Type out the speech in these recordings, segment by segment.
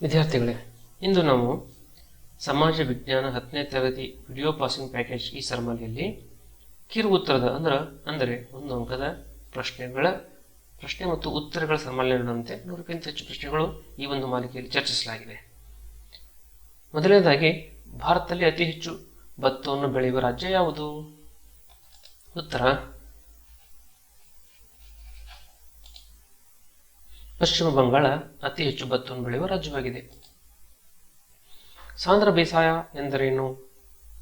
ವಿದ್ಯಾರ್ಥಿಗಳೇ, ಇಂದು ನಾವು ಸಮಾಜ ವಿಜ್ಞಾನ ಹತ್ತನೇ ತರಗತಿ ವಿಡಿಯೋ ಪಾಸಿಂಗ್ ಪ್ಯಾಕೇಜ್ ಈ ಸರಮಾಲೆಯಲ್ಲಿ ಕಿರು ಉತ್ತರದ ಅಂದ್ರೆ, ಅಂದರೆ ಒಂದು ಅಂಕದ ಪ್ರಶ್ನೆಗಳ ಪ್ರಶ್ನೆ ಮತ್ತು ಉತ್ತರಗಳ ಸರಮಾಲೆ ನೋಡುವಂತೆ ನೂರಕ್ಕಿಂತ ಹೆಚ್ಚು ಪ್ರಶ್ನೆಗಳು ಈ ಒಂದು ಮಾಲಿಕೆಯಲ್ಲಿ ಚರ್ಚಿಸಲಾಗಿದೆ. ಮೊದಲನೇದಾಗಿ, ಭಾರತದಲ್ಲಿ ಅತಿ ಹೆಚ್ಚು ಭತ್ತವನ್ನು ಬೆಳೆಯುವ ರಾಜ್ಯ ಯಾವುದು? ಉತ್ತರ ಪಶ್ಚಿಮ ಬಂಗಾಳ ಅತಿ ಹೆಚ್ಚು ಭತ್ತವನ್ನು ಬೆಳೆಯುವ ರಾಜ್ಯವಾಗಿದೆ. ಸಾಂದ್ರ ಬೇಸಾಯ ಎಂದರೇನು?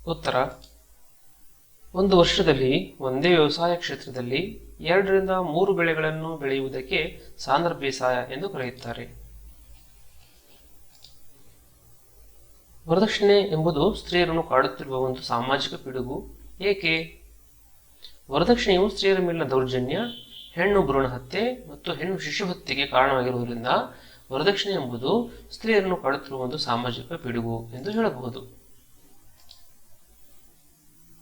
ಉತ್ತರ. ಒಂದು ವರ್ಷದಲ್ಲಿ ಒಂದೇ ವ್ಯವಸಾಯ ಕ್ಷೇತ್ರದಲ್ಲಿ ಎರಡರಿಂದ ಮೂರು ಬೆಳೆಗಳನ್ನು ಬೆಳೆಯುವುದಕ್ಕೆ ಸಾಂದ್ರ ಬೇಸಾಯ ಎಂದು ಕರೆಯುತ್ತಾರೆ. ವರದಕ್ಷಿಣೆ ಎಂಬುದು ಸ್ತ್ರೀಯರನ್ನು ಕಾಡುತ್ತಿರುವ ಒಂದು ಸಾಮಾಜಿಕ ಪಿಡುಗು. ಏಕೆ? ವರದಕ್ಷಿಣೆಯು ಸ್ತ್ರೀಯರ ಮೇಲಿನ ದೌರ್ಜನ್ಯ ಹೆಣ್ಣು ಭ್ರೂಣ ಹತ್ಯೆ ಮತ್ತು ಹೆಣ್ಣು ಶಿಶು ಹತ್ಯೆಗೆ ಕಾರಣವಾಗಿರುವುದರಿಂದ ವರದಕ್ಷಿಣೆ ಎಂಬುದು ಸ್ತ್ರೀಯರನ್ನು ಕಾಡುತ್ತಿರುವ ಒಂದು ಸಾಮಾಜಿಕ ಪಿಡುಗು ಎಂದು ಹೇಳಬಹುದು.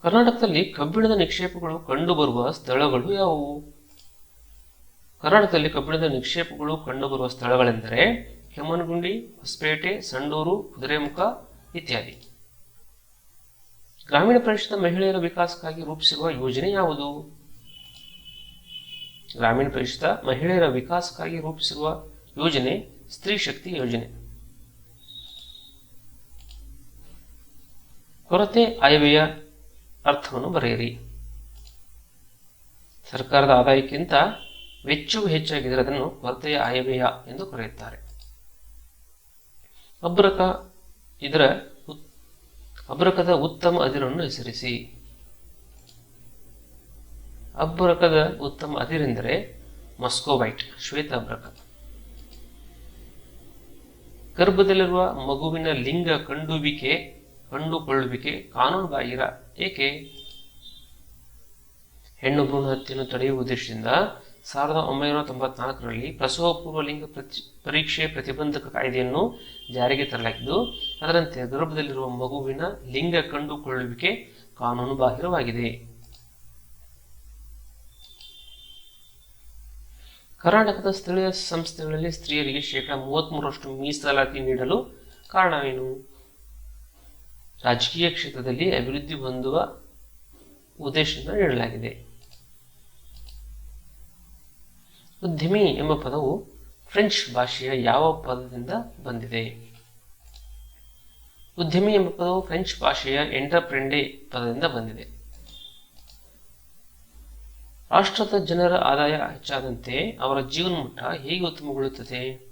ಕರ್ನಾಟಕದಲ್ಲಿ ಕಬ್ಬಿಣದ ನಿಕ್ಷೇಪಗಳು ಕಂಡುಬರುವ ಸ್ಥಳಗಳು ಯಾವುವು? ಕರ್ನಾಟಕದಲ್ಲಿ ಕಬ್ಬಿಣದ ನಿಕ್ಷೇಪಗಳು ಕಂಡುಬರುವ ಸ್ಥಳಗಳೆಂದರೆ ಕೆಮ್ಮನಗುಂಡಿ, ಹೊಸಪೇಟೆ, ಸಂಡೂರು, ಕುದುರೆಮುಖ ಇತ್ಯಾದಿ. ಗ್ರಾಮೀಣ ಪ್ರದೇಶದ ಮಹಿಳೆಯರ ವಿಕಾಸಕ್ಕಾಗಿ ರೂಪಿಸಿರುವ ಯೋಜನೆ ಯಾವುದು? ಗ್ರಾಮೀಣ ಪ್ರದೇಶದ ಮಹಿಳೆಯರ ವಿಕಾಸಕ್ಕಾಗಿ ರೂಪಿಸಿರುವ ಯೋಜನೆ, ಸ್ತ್ರೀ ಶಕ್ತಿ ಯೋಜನೆ. ಕೊರತೆ ಆಯವ್ಯಯ ಅರ್ಥವನ್ನು ಬರೆಯಿರಿ. ಸರ್ಕಾರದ ಆದಾಯಕ್ಕಿಂತ ವೆಚ್ಚವು ಹೆಚ್ಚಾಗಿದ್ದರೆ ಅದನ್ನು ಕೊರತೆಯ ಆಯವ್ಯಯ ಎಂದು ಕರೆಯುತ್ತಾರೆ. ಅಬ್ರಕ ಇದರ ಅಬ್ರಕದ ಉತ್ತಮ ಅದಿರನ್ನು ಹೆಸರಿಸಿ. ಅಬ್ರಕದ ಉತ್ತಮ ಅದಿರೆಂದರೆ ಮಸ್ಕೋವೈಟ್ ಶ್ವೇತ ಅಬ್ರಕ ಗರ್ಭದಲ್ಲಿರುವ ಮಗುವಿನ ಲಿಂಗ ಕಂಡುವಿಕೆ ಕಂಡುಕೊಳ್ಳುವಿಕೆ ಕಾನೂನು ಬಾಹಿರ ಏಕೆ? ಹೆಣ್ಣು ಭ್ರೂಣ ಹತ್ಯೆಯನ್ನು ತಡೆಯುವ ಉದ್ದೇಶದಿಂದ ಸಾವಿರದ ಒಂಬೈನೂರ ತೊಂಬತ್ನಾಲ್ಕರಲ್ಲಿ ಪ್ರಸವ ಪೂರ್ವ ಲಿಂಗ ಪ್ರತಿ, ಪರೀಕ್ಷೆ ಪ್ರತಿಬಂಧಕ ಕಾಯ್ದೆಯನ್ನು ಜಾರಿಗೆ ತರಲಾಗಿದ್ದು, ಅದರಂತೆ ಗರ್ಭದಲ್ಲಿರುವ ಮಗುವಿನ ಲಿಂಗ ಕಂಡುಕೊಳ್ಳುವಿಕೆ ಕಾನೂನು ಬಾಹಿರವಾಗಿದೆ ಕರ್ನಾಟಕದ ಸ್ಥಳೀಯ ಸಂಸ್ಥೆಗಳಲ್ಲಿ ಸ್ತ್ರೀಯರಿಗೆ ಶೇಕಡ ಮೂವತ್ತ್ಮೂರರಷ್ಟು ಮೀಸಲಾತಿ ನೀಡಲು ಕಾರಣವೇನು? ರಾಜಕೀಯ ಕ್ಷೇತ್ರದಲ್ಲಿ ಅಭಿವೃದ್ಧಿ ಹೊಂದುವ ಉದ್ದೇಶದಿಂದ ನೀಡಲಾಗಿದೆ. ಉದ್ಯಮಿ ಎಂಬ ಪದವು ಫ್ರೆಂಚ್ ಭಾಷೆಯ ಯಾವ ಪದದಿಂದ ಬಂದಿದೆ? ಉದ್ಯಮಿ ಎಂಬ ಪದವು ಫ್ರೆಂಚ್ ಭಾಷೆಯ ಎಂಟರ್ಪ್ರೆಂಡೆ ಪದದಿಂದ ಬಂದಿದೆ. ರಾಷ್ಟ್ರದ ಜನರ ಆದಾಯ ಹೆಚ್ಚಾದಂತೆ ಅವರ ಜೀವನಮಟ್ಟ ಹೇಗೆ ಉತ್ತಮಗೊಳ್ಳುತ್ತದೆ?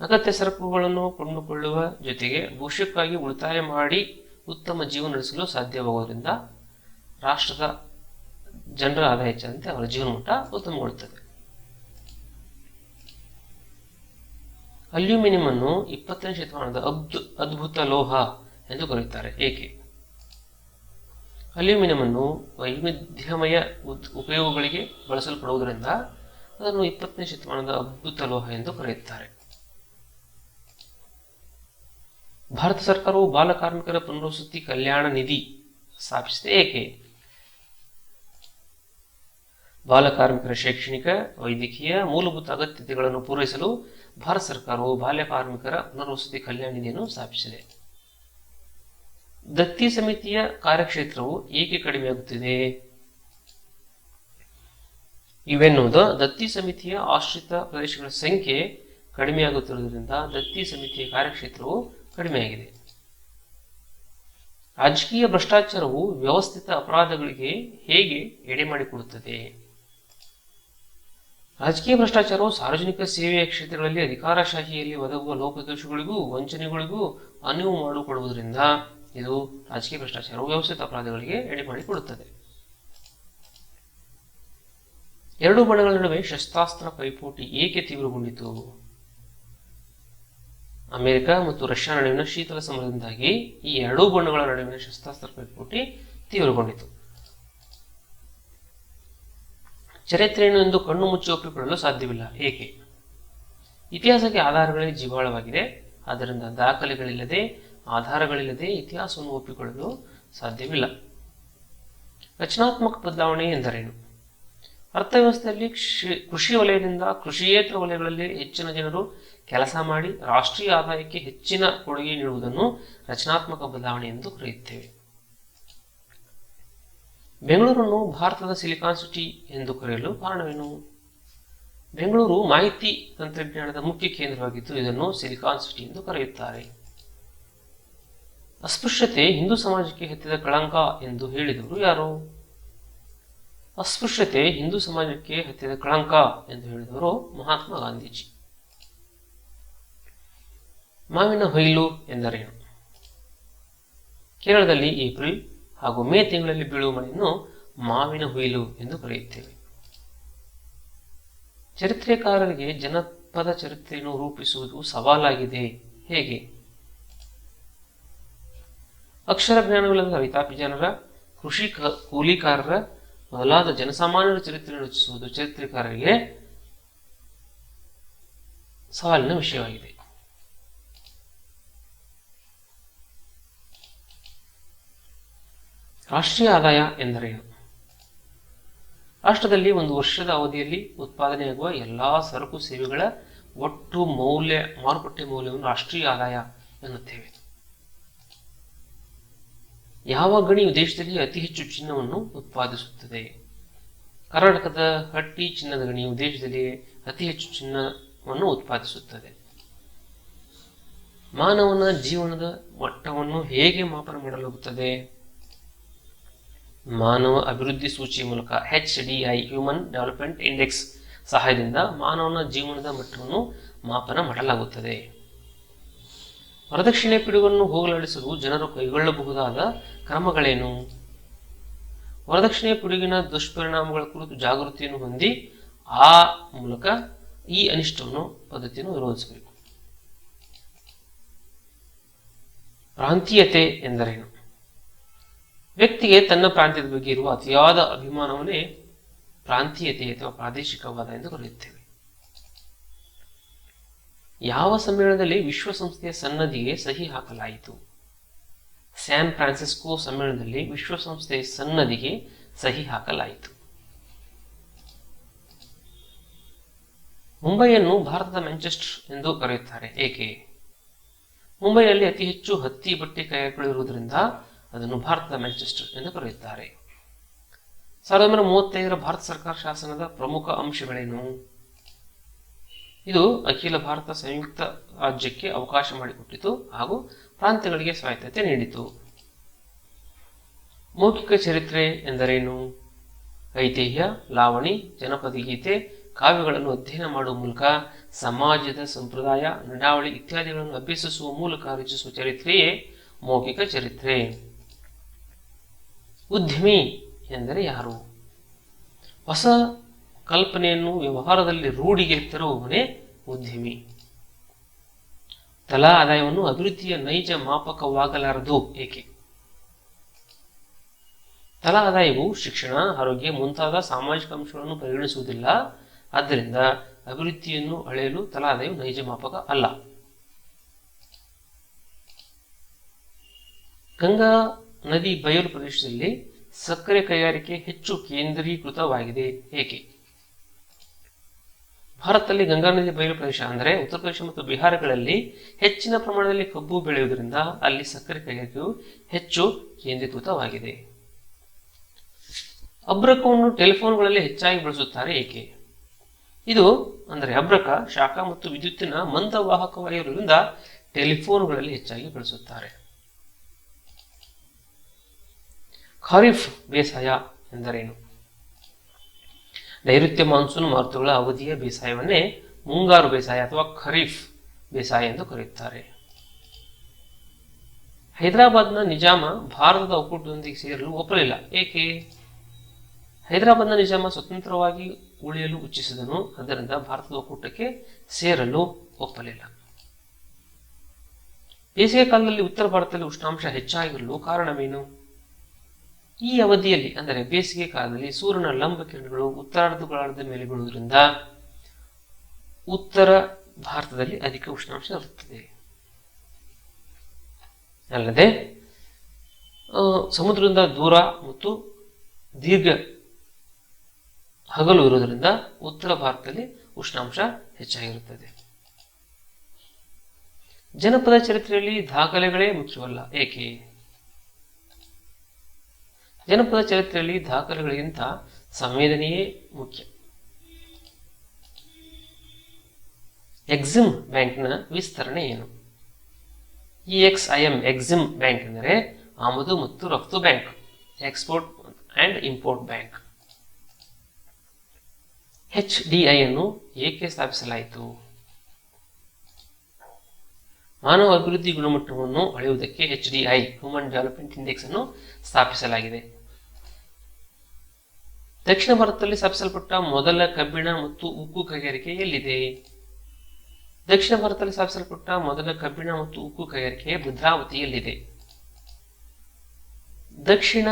ಅಗತ್ಯ ಸರಕುಗಳನ್ನು ಕೊಂಡುಕೊಳ್ಳುವ ಜೊತೆಗೆ ಭವಿಷ್ಯಕ್ಕಾಗಿ ಉಳಿತಾಯ ಮಾಡಿ ಉತ್ತಮ ಜೀವನ ನಡೆಸಲು ಸಾಧ್ಯವಾಗುವುದರಿಂದ ರಾಷ್ಟ್ರದ ಜನರ ಆದಾಯ ಹೆಚ್ಚಾದಂತೆ ಅವರ ಜೀವನಮಟ್ಟ ಉತ್ತಮಗೊಳ್ಳುತ್ತದೆ. ಅಲ್ಯೂಮಿನಿಯಂ ಅನ್ನು ಇಪ್ಪತ್ತನೇ ಶತಮಾನದ ಅದ್ಭುತ ಲೋಹ ಎಂದು ಕರೆಯುತ್ತಾರೆ. ಏಕೆ? ಅಲ್ಯೂಮಿನಿಯಂ ಅನ್ನು ವೈವಿಧ್ಯಮಯ ಉಪಯೋಗಗಳಿಗೆ ಬಳಸಲ್ಪಡುವುದರಿಂದ ಅದನ್ನು ಇಪ್ಪತ್ತನೇ ಶತಮಾನದ ಅದ್ಭುತ ಲೋಹ ಎಂದು ಕರೆಯುತ್ತಾರೆ. ಭಾರತ ಸರ್ಕಾರವು ಬಾಲಕಾರ್ಮಿಕರ ಪುನರ್ವಸತಿ ಕಲ್ಯಾಣ ನಿಧಿ ಸ್ಥಾಪಿಸಿದೆ. ಏಕೆ? ಬಾಲಕಾರ್ಮಿಕರ ಶೈಕ್ಷಣಿಕ, ವೈದ್ಯಕೀಯ ಮೂಲಭೂತ ಅಗತ್ಯತೆಗಳನ್ನು ಪೂರೈಸಲು ಭಾರತ ಸರ್ಕಾರವು ಬಾಲ್ಯ ಕಾರ್ಮಿಕರ ಪುನರ್ವಸತಿ ಕಲ್ಯಾಣ ನಿಧಿಯನ್ನು ಸ್ಥಾಪಿಸಿದೆ. ದತ್ತಿ ಸಮಿತಿಯ ಕಾರ್ಯಕ್ಷೇತ್ರವು ಏಕೆ ಕಡಿಮೆಯಾಗುತ್ತಿದೆ ಇವೆನ್ನುವುದು ದತ್ತಿ ಸಮಿತಿಯ ಆಶ್ರಿತ ಪ್ರದೇಶಗಳ ಸಂಖ್ಯೆ ಕಡಿಮೆಯಾಗುತ್ತಿರುವುದರಿಂದ ದತ್ತಿ ಸಮಿತಿಯ ಕಾರ್ಯಕ್ಷೇತ್ರವು ಕಡಿಮೆಯಾಗಿದೆ ರಾಜಕೀಯ ಭ್ರಷ್ಟಾಚಾರವು ವ್ಯವಸ್ಥಿತ ಅಪರಾಧಗಳಿಗೆ ಹೇಗೆ ಎಡೆ ಮಾಡಿಕೊಡುತ್ತದೆ? ರಾಜಕೀಯ ಭ್ರಷ್ಟಾಚಾರವು ಸಾರ್ವಜನಿಕ ಸೇವೆಯ ಕ್ಷೇತ್ರಗಳಲ್ಲಿ ಅಧಿಕಾರಶಾಹಿಯಲ್ಲಿ ಒದಗುವ ಲೋಪದೋಷಗಳಿಗೂ ವಂಚನೆಗಳಿಗೂ ಅನುವು ಮಾಡಿಕೊಡುವುದರಿಂದ ಇದು ರಾಜಕೀಯ ಭ್ರಷ್ಟಾಚಾರ, ವ್ಯವಸ್ಥಿತ ಅಪರಾಧಗಳಿಗೆ ಎಡೆ ಮಾಡಿಕೊಡುತ್ತದೆ ಎರಡು ಬಣಗಳ ನಡುವೆ ಶಸ್ತ್ರಾಸ್ತ್ರ ಪೈಪೋಟಿ ಏಕೆ ತೀವ್ರಗೊಂಡಿತು? ಅಮೆರಿಕ ಮತ್ತು ರಷ್ಯಾ ನಡುವಿನ ಶೀತಲ ಸಮರದಿಂದಾಗಿ ಈ ಎರಡೂ ಬಣ್ಣಗಳ ನಡುವಿನ ಶಸ್ತ್ರಾಸ್ತ್ರ ಪೈಪೋಟಿ ತೀವ್ರಗೊಂಡಿತು. ಚರಿತ್ರೆಯನ್ನು ಎಂದು ಕಣ್ಣು ಮುಚ್ಚಿ ಒಪ್ಪಿಕೊಳ್ಳಲು ಸಾಧ್ಯವಿಲ್ಲ. ಏಕೆ? ಇತಿಹಾಸಕ್ಕೆ ಆಧಾರಗಳೇ ಜೀವಾಳವಾಗಿದೆ. ಆದ್ದರಿಂದ ದಾಖಲೆಗಳಿಲ್ಲದೆ ಆಧಾರಗಳಿಲ್ಲದೆ ಇತಿಹಾಸವನ್ನು ಒಪ್ಪಿಕೊಳ್ಳಲು ಸಾಧ್ಯವಿಲ್ಲ. ರಚನಾತ್ಮಕ ಬದಲಾವಣೆ ಎಂದರೇನು? ಅರ್ಥವ್ಯವಸ್ಥೆಯಲ್ಲಿ ಕೃಷಿ ವಲಯದಿಂದ ಕೃಷಿಯೇತರ ವಲಯಗಳಲ್ಲಿ ಹೆಚ್ಚಿನ ಜನರು ಕೆಲಸ ಮಾಡಿ ರಾಷ್ಟ್ರೀಯ ಆದಾಯಕ್ಕೆ ಹೆಚ್ಚಿನ ಕೊಡುಗೆ ನೀಡುವುದನ್ನು ರಚನಾತ್ಮಕ ಬದಲಾವಣೆ ಎಂದು ಕರೆಯುತ್ತೇವೆ. ಬೆಂಗಳೂರನ್ನು ಭಾರತದ ಸಿಲಿಕಾನ್ ಸಿಟಿ ಎಂದು ಕರೆಯಲು ಕಾರಣವೇನು? ಬೆಂಗಳೂರು ಮಾಹಿತಿ ತಂತ್ರಜ್ಞಾನದ ಮುಖ್ಯ ಕೇಂದ್ರವಾಗಿದ್ದು ಇದನ್ನು ಸಿಲಿಕಾನ್ ಸಿಟಿ ಎಂದು ಕರೆಯುತ್ತಾರೆ. ಅಸ್ಪೃಶ್ಯತೆ ಹಿಂದೂ ಸಮಾಜಕ್ಕೆ ಹತ್ತಿದ ಕಳಂಕ ಎಂದು ಹೇಳಿದವರು ಯಾರು? ಅಸ್ಪೃಶ್ಯತೆ ಹಿಂದೂ ಸಮಾಜಕ್ಕೆ ಹತ್ತಿದ ಕಳಂಕ ಎಂದು ಹೇಳಿದವರು ಮಹಾತ್ಮ ಗಾಂಧೀಜಿ. ಮಾವಿನ ಹೊಯ್ಲು ಎಂದರೇನು? ಕೇರಳದಲ್ಲಿ ಏಪ್ರಿಲ್ ಹಾಗೂ ಮೇ ತಿಂಗಳಲ್ಲಿ ಬೀಳುವ ಮಳೆಯನ್ನು ಮಾವಿನ ಹುಯಿಲು ಎಂದು ಕರೆಯುತ್ತೇವೆ. ಚರಿತ್ರೆಕಾರರಿಗೆ ಜನಪದ ಚರಿತ್ರೆಯನ್ನು ರೂಪಿಸುವುದು ಸವಾಲಾಗಿದೆ. ಹೇಗೆ? ಅಕ್ಷರ ಜ್ಞಾನವಿಲ್ಲದ ರೈತಾಪಿ ಜನರ ಕೃಷಿ ಕೂಲಿಕಾರರ, ಮೊದಲಾದ ಜನಸಾಮಾನ್ಯರ ಚರಿತ್ರೆ ರಚಿಸುವುದು ಚರಿತ್ರೆಕಾರರಿಗೆ ಸವಾಲಿನ ವಿಷಯವಾಗಿದೆ. ರಾಷ್ಟ್ರೀಯ ಆದಾಯ ಎಂದರೇನು? ರಾಷ್ಟ್ರದಲ್ಲಿ ಒಂದು ವರ್ಷದ ಅವಧಿಯಲ್ಲಿ ಉತ್ಪಾದನೆಯಾಗುವ ಎಲ್ಲಾ ಸರಕು ಸೇವೆಗಳ ಒಟ್ಟು ಮೌಲ್ಯ, ಮಾರುಕಟ್ಟೆ ಮೌಲ್ಯವನ್ನು ರಾಷ್ಟ್ರೀಯ ಆದಾಯ ಎನ್ನುತ್ತೇವೆ. ಯಾವ ಗಣಿಯು ದೇಶದಲ್ಲಿ ಅತಿ ಹೆಚ್ಚು ಚಿನ್ನವನ್ನು ಉತ್ಪಾದಿಸುತ್ತದೆ? ಕರ್ನಾಟಕದ ಹಟ್ಟಿ ಚಿನ್ನದ ಗಣಿಯು ದೇಶದಲ್ಲಿ ಅತಿ ಹೆಚ್ಚು ಚಿನ್ನವನ್ನು ಉತ್ಪಾದಿಸುತ್ತದೆ. ಮಾನವನ ಜೀವನದ ಮಟ್ಟವನ್ನು ಹೇಗೆ ಮಾಪನ ಮಾಡಲಾಗುತ್ತದೆ? ಮಾನವ ಅಭಿವೃದ್ಧಿ ಸೂಚಿ ಮೂಲಕ H D I human development index ಸಹಾಯದಿಂದ ಮಾನವನ ಜೀವನದ ಮಟ್ಟವನ್ನು ಮಾಪನ ಮಾಡಲಾಗುತ್ತದೆ. ವರದಕ್ಷಿಣೆ ಪಿಡುಗನ್ನು ಹೋಗಲಾಡಿಸಲು ಜನರು ಕೈಗೊಳ್ಳಬಹುದಾದ ಕ್ರಮಗಳೇನು? ವರದಕ್ಷಿಣೆ ಪಿಡುಗಿನ ದುಷ್ಪರಿಣಾಮಗಳ ಕುರಿತು ಜಾಗೃತಿಯನ್ನು ಹೊಂದಿ ಆ ಮೂಲಕ ಈ ಅನಿಷ್ಟವನ್ನು, ಪದ್ಧತಿಯನ್ನು ವಿರೋಧಿಸಬೇಕು ಪ್ರಾಂತೀಯತೆ ಎಂದರೇನು? ವ್ಯಕ್ತಿಗೆ ತನ್ನ ಪ್ರಾಂತ್ಯದ ಬಗ್ಗೆ ಇರುವ ಅತಿಯಾದ ಅಭಿಮಾನವನ್ನೇ ಪ್ರಾಂತೀಯತೆ ಅಥವಾ ಪ್ರಾದೇಶಿಕವಾದ ಎಂದು ಕರೆಯುತ್ತೇವೆ. ಯಾವ ಸಮ್ಮೇಳನದಲ್ಲಿ ವಿಶ್ವಸಂಸ್ಥೆಯ ಸನ್ನದಿಗೆ ಸಹಿ ಹಾಕಲಾಯಿತು? ಸ್ಯಾನ್ ಫ್ರಾನ್ಸಿಸ್ಕೋ ಸಮ್ಮೇಳನದಲ್ಲಿ ವಿಶ್ವಸಂಸ್ಥೆಯ ಸನ್ನದಿಗೆ ಸಹಿ ಹಾಕಲಾಯಿತು. ಮುಂಬೈಯನ್ನು ಭಾರತದ ಮ್ಯಾಂಚೆಸ್ಟರ್ ಎಂದು ಕರೆಯುತ್ತಾರೆ. ಏಕೆ? ಮುಂಬೈನಲ್ಲಿ ಅತಿ ಹೆಚ್ಚು ಹತ್ತಿ ಬಟ್ಟೆ ಕೈಗಾರಿಕೆಗಳಿರುವುದರಿಂದ ಅದನ್ನು ಭಾರತದ ಮ್ಯಾಂಚೆಸ್ಟರ್ ಎಂದು ಕರೆಯುತ್ತಾರೆ. ಸಾವಿರದ ಒಂಬೈನೂರ ಮೂವತ್ತೈದರ ಭಾರತ ಸರ್ಕಾರ ಶಾಸನದ ಪ್ರಮುಖ ಅಂಶಗಳೇನು ಇದು ಅಖಿಲ ಭಾರತ ಸಂಯುಕ್ತ ರಾಜ್ಯಕ್ಕೆ ಅವಕಾಶ ಮಾಡಿಕೊಟ್ಟಿತು ಹಾಗೂ ಪ್ರಾಂತ್ಯಗಳಿಗೆ ಸ್ವಾಯತ್ತತೆ ನೀಡಿತು. ಮೌಖಿಕ ಚರಿತ್ರೆ ಎಂದರೇನು? ಐತಿಹ್ಯ, ಲಾವಣಿ, ಜನಪದ ಗೀತೆ, ಕಾವ್ಯಗಳನ್ನು ಅಧ್ಯಯನ ಮಾಡುವ ಮೂಲಕ ಸಮಾಜದ ಸಂಪ್ರದಾಯ, ನಡಾವಳಿ ಇತ್ಯಾದಿಗಳನ್ನು ಅಭ್ಯಸಿಸುವ ಮೂಲಕ ರಚಿಸುವ ಚರಿತ್ರೆಯೇ ಮೌಖಿಕ ಚರಿತ್ರೆ. ಉದ್ಯಮಿ ಎಂದರೆ ಯಾರು? ಹೊಸ ಕಲ್ಪನೆಯನ್ನು ವ್ಯವಹಾರದಲ್ಲಿ ರೂಢಿಗೆ ತರುವವನೇ ಉದ್ಯಮಿ. ತಲಾ ಆದಾಯವನ್ನು ಅಭಿವೃದ್ಧಿಯ ನೈಜ ಮಾಪಕವಾಗಲಾರದು ಏಕೆ? ತಲಾ ಆದಾಯವು ಶಿಕ್ಷಣ, ಆರೋಗ್ಯ ಮುಂತಾದ ಸಾಮಾಜಿಕ ಅಂಶಗಳನ್ನು ಪರಿಗಣಿಸುವುದಿಲ್ಲ. ಆದ್ದರಿಂದ ಅಭಿವೃದ್ಧಿಯನ್ನು ಅಳೆಯಲು ತಲಾ ಆದಾಯವು ನೈಜ ಮಾಪಕ ಅಲ್ಲ. ಗಂಗಾ ನದಿ ಬಯಲು ಪ್ರದೇಶದಲ್ಲಿ ಸಕ್ಕರೆ ಕೈಗಾರಿಕೆ ಹೆಚ್ಚು ಕೇಂದ್ರೀಕೃತವಾಗಿದೆ ಏಕೆ? ಭಾರತದಲ್ಲಿ ಗಂಗಾ ನದಿ ಬಯಲು ಪ್ರದೇಶ ಅಂದರೆ ಉತ್ತರ ಪ್ರದೇಶ ಮತ್ತು ಬಿಹಾರಗಳಲ್ಲಿ ಹೆಚ್ಚಿನ ಪ್ರಮಾಣದಲ್ಲಿ ಕಬ್ಬು ಬೆಳೆಯುವುದರಿಂದ ಅಲ್ಲಿ ಸಕ್ಕರೆ ಕೈಗಾರಿಕೆಯು ಹೆಚ್ಚು ಕೇಂದ್ರೀಕೃತವಾಗಿದೆ. ಅಬ್ರಕವನ್ನು ಟೆಲಿಫೋನ್ಗಳಲ್ಲಿ ಹೆಚ್ಚಾಗಿ ಬಳಸುತ್ತಾರೆ ಏಕೆ? ಇದು ಅಂದರೆ ಅಬ್ರಕ ಶಾಖ ಮತ್ತು ವಿದ್ಯುತ್ತಿನ ಮಂದವಾಹಕವಾಗಿರುವುದರಿಂದ ಟೆಲಿಫೋನ್ಗಳಲ್ಲಿ ಹೆಚ್ಚಾಗಿ ಬಳಸುತ್ತಾರೆ. ಖಾರಿಫ್ ಬೇಸಾಯ ಎಂದರೇನು? ನೈಋತ್ಯ ಮಾನ್ಸೂನ್ ಮಾರುತಗಳ ಅವಧಿಯ ಬೇಸಾಯವನ್ನೇ ಮುಂಗಾರು ಬೇಸಾಯ ಅಥವಾ ಖರೀಫ್ ಬೇಸಾಯ ಎಂದು ಕರೆಯುತ್ತಾರೆ. ಹೈದರಾಬಾದ್ನ ನಿಜಾಮ ಭಾರತದ ಒಕ್ಕೂಟದೊಂದಿಗೆ ಸೇರಲು ಒಪ್ಪಲಿಲ್ಲ. ಏಕೆ? ಹೈದರಾಬಾದ್ನ ನಿಜಾಮ ಸ್ವತಂತ್ರವಾಗಿ ಉಳಿಯಲು ಇಚ್ಛಿಸಿದನು ಅದರಿಂದ ಭಾರತದ ಒಕ್ಕೂಟಕ್ಕೆ ಸೇರಲು ಒಪ್ಪಲಿಲ್ಲ. ಬೇಸಿಗೆ ಕಾಲದಲ್ಲಿ ಉತ್ತರ ಭಾರತದಲ್ಲಿ ಉಷ್ಣಾಂಶ ಹೆಚ್ಚಾಗಿರಲು ಕಾರಣವೇನು? ಈ ಅವಧಿಯಲ್ಲಿ, ಅಂದರೆ ಬೇಸಿಗೆ ಕಾಲದಲ್ಲಿ ಸೂರ್ಯನ ಲಂಬ ಕಿರಣಗಳು ಉತ್ತರಾರ್ಧ ಗೋಳಾರ್ಧದ ಮೇಲೆ ಬೀಳುವುದರಿಂದ ಉತ್ತರ ಭಾರತದಲ್ಲಿ ಅಧಿಕ ಉಷ್ಣಾಂಶ ಇರುತ್ತದೆ. ಅಲ್ಲದೆ ಸಮುದ್ರದಿಂದ ದೂರ ಮತ್ತು ದೀರ್ಘ ಹಗಲು ಇರುವುದರಿಂದ ಉತ್ತರ ಭಾರತದಲ್ಲಿ ಉಷ್ಣಾಂಶ ಹೆಚ್ಚಾಗಿರುತ್ತದೆ. ಜನಪದ ಚರಿತ್ರೆಯಲ್ಲಿ ದಾಖಲೆಗಳೇ ಮುಖ್ಯವಲ್ಲ, ಏಕೆ? ಜನಪದ ಚರಿತ್ರೆಯಲ್ಲಿ ದಾಖಲೆಗಳಿಗಿಂತ ಸಂವೇದನೆಯೇ ಮುಖ್ಯ. ಎಕ್ಸಿಮ್ ಬ್ಯಾಂಕ್ನ ವಿಸ್ತರಣೆ ಏನು? E X I M EXIM bank ಎಂದರೆ ಆಮದು ಮತ್ತು ರಫ್ತು bank, export and import bank. H D I ಅನ್ನು ಏಕೆ ಸ್ಥಾಪಿಸಲಾಯಿತು? ಮಾನವ ಅಭಿವೃದ್ಧಿ ಗುಣಮಟ್ಟವನ್ನು ಅಳೆಯುವುದಕ್ಕೆ H D I human development index ಅನ್ನು ಸ್ಥಾಪಿಸಲಾಗಿದೆ. ದಕ್ಷಿಣ ಭಾರತದಲ್ಲಿ ಸ್ಥಾಪಿಸಲ್ಪಟ್ಟ ಮೊದಲ ಕಬ್ಬಿಣ ಮತ್ತು ಉಕ್ಕು ಕೈಗಾರಿಕೆ ಎಲ್ಲಿದೆ? ದಕ್ಷಿಣ ಭಾರತದಲ್ಲಿ ಸ್ಥಾಪಿಸಲ್ಪಟ್ಟ ಮೊದಲ ಕಬ್ಬಿಣ ಮತ್ತು ಉಕ್ಕು ಕೈಗಾರಿಕೆ ಭದ್ರಾವತಿಯಲ್ಲಿದೆ ದಕ್ಷಿಣ